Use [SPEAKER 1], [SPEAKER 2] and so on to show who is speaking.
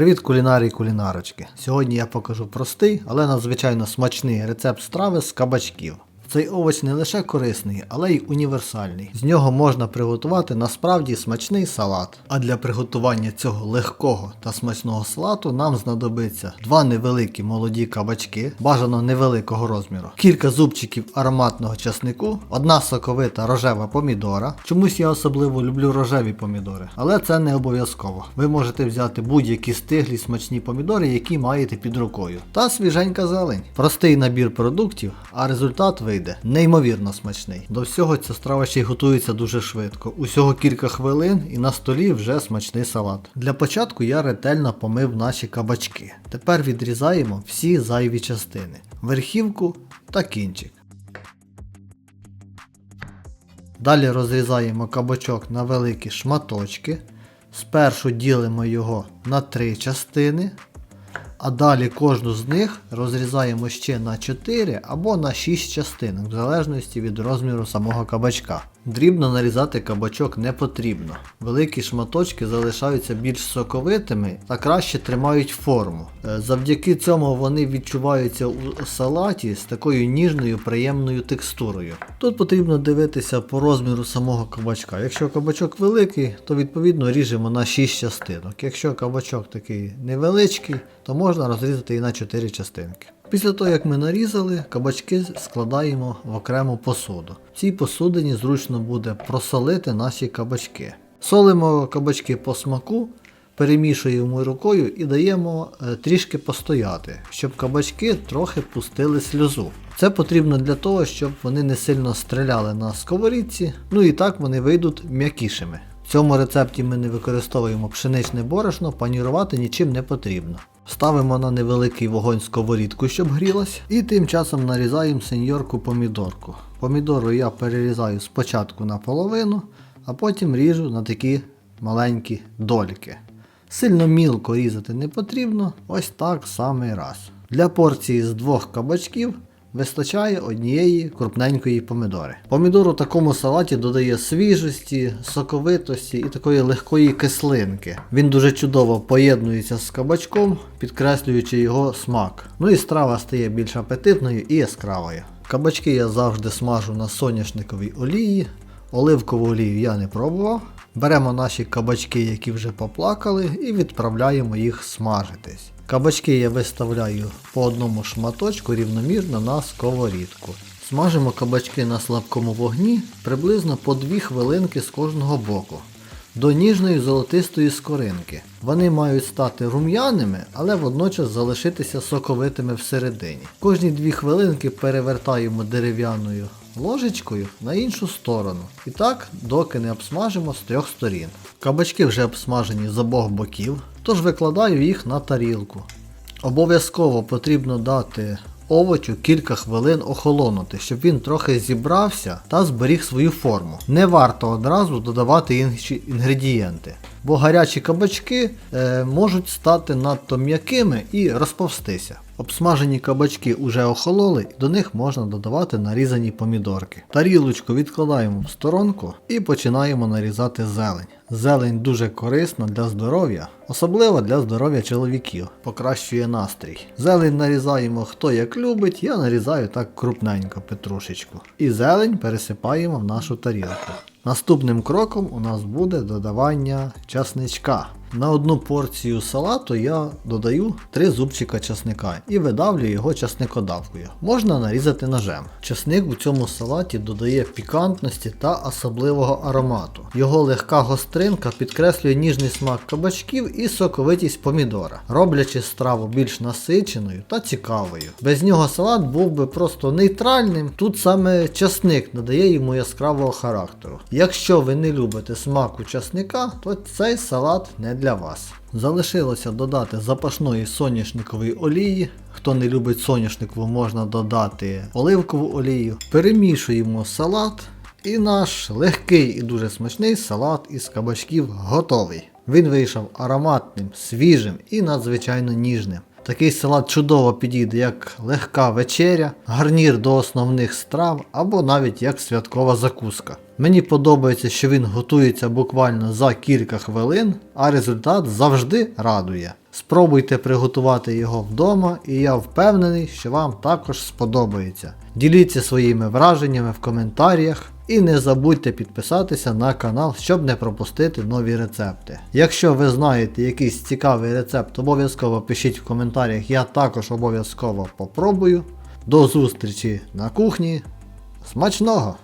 [SPEAKER 1] Привіт кулінарі і кулінарочки. Сьогодні я покажу простий, але надзвичайно смачний рецепт страви з кабачків. Цей овоч не лише корисний, але й універсальний. З нього можна приготувати насправді смачний салат. А для приготування цього легкого та смачного салату нам знадобиться два невеликі молоді кабачки, бажано невеликого розміру, кілька зубчиків ароматного часнику, одна соковита рожева помідора. Чомусь я особливо люблю рожеві помідори, але це не обов'язково. Ви можете взяти будь-які стиглі смачні помідори, які маєте під рукою, та свіженька зелень. Простий набір продуктів, а результат вийде неймовірно смачний. До всього ця страва ще й готується дуже швидко. Усього кілька хвилин і на столі вже смачний салат. Для початку я ретельно помив наші кабачки. Тепер відрізаємо всі зайві частини: верхівку та кінчик. Далі розрізаємо кабачок на великі шматочки. Спершу ділимо його на три частини, а далі кожну з них розрізаємо ще на 4 або на 6 частинок, в залежності від розміру самого кабачка. Дрібно нарізати кабачок не потрібно. Великі шматочки залишаються більш соковитими та краще тримають форму. Е, Завдяки цьому вони відчуваються у салаті з такою ніжною приємною текстурою. Тут потрібно дивитися по розміру самого кабачка. Якщо кабачок великий, то відповідно ріжемо на 6 частинок. Якщо кабачок такий невеличкий, то можна розрізати і на 4 частинки. Після того, як ми нарізали, кабачки складаємо в окрему посуду. В цій посудині зручно буде просолити наші кабачки. Солимо кабачки по смаку, перемішуємо рукою і даємо е, трішки постояти, щоб кабачки трохи пустили сльозу. Це потрібно для того, щоб вони не сильно стріляли на сковорідці, ну і так вони вийдуть м'якішими. В цьому рецепті ми не використовуємо пшеничне борошно, панірувати нічим не потрібно. Ставимо на невеликий вогонь сковорідку, щоб грілась, і тим часом нарізаємо сеньорку помідорку. Помідору я перерізаю спочатку на половину, а потім ріжу на такі маленькі дольки. Сильно мілко різати не потрібно, ось так самий раз. Для порції з двох кабачків вистачає однієї крупненької помідори. Помідор у такому салаті додає свіжості, соковитості і такої легкої кислинки. Він дуже чудово поєднується з кабачком, підкреслюючи його смак. Ну і страва стає більш апетитною і яскравою. Кабачки я завжди смажу на соняшниковій олії. Оливкову олію я не пробував. Беремо наші кабачки, які вже поплакали, і відправляємо їх смажитись. Кабачки я виставляю по одному шматочку рівномірно на сковорідку. Смажимо кабачки на слабкому вогні приблизно по 2 хвилинки з кожного боку. До ніжної золотистої скоринки. Вони мають стати рум'яними, але водночас залишитися соковитими всередині. Кожні 2 хвилинки перевертаємо дерев'яною ложечкою на іншу сторону. І так, доки не обсмажимо з трьох сторін. Кабачки вже обсмажені з обох боків, тож викладаю їх на тарілку. Обов'язково потрібно дати овочу кілька хвилин охолонути, щоб він трохи зібрався та зберіг свою форму. Не варто одразу додавати інші інгредієнти, бо гарячі кабачки е, можуть стати надто м'якими і розповстися. Обсмажені кабачки уже охололи, і до них можна додавати нарізані помідорки. Тарілочку відкладаємо в сторонку і починаємо нарізати зелень. Зелень дуже корисна для здоров'я, особливо для здоров'я чоловіків, покращує настрій. Зелень нарізаємо хто як любить, я нарізаю так крупненько петрушечку. І зелень пересипаємо в нашу тарілку. Наступним кроком у нас буде додавання часничка. На одну порцію салату я додаю 3 зубчика часника і видавлю його часникодавкою. Можна нарізати ножем. Часник у цьому салаті додає пікантності та особливого аромату. Його легка гостринка підкреслює ніжний смак кабачків і соковитість помідора, роблячи страву більш насиченою та цікавою. Без нього салат був би просто нейтральним. Тут саме часник надає йому яскравого характеру. Якщо ви не любите смаку часника, то цей салат не для вас. Залишилося додати запашної соняшникової олії. Хто не любить соняшникову, можна додати оливкову олію. Перемішуємо салат. І наш легкий і дуже смачний салат із кабачків готовий. Він вийшов ароматним, свіжим і надзвичайно ніжним. Такий салат чудово підійде як легка вечеря, гарнір до основних страв або навіть як святкова закуска. Мені подобається, що він готується буквально за кілька хвилин, а результат завжди радує. Спробуйте приготувати його вдома, і я впевнений, що вам також сподобається. Діліться своїми враженнями в коментарях. І не забудьте підписатися на канал, щоб не пропустити нові рецепти. Якщо ви знаєте якийсь цікавий рецепт, обов'язково пишіть в коментарях, я також обов'язково попробую. До зустрічі на кухні. Смачного!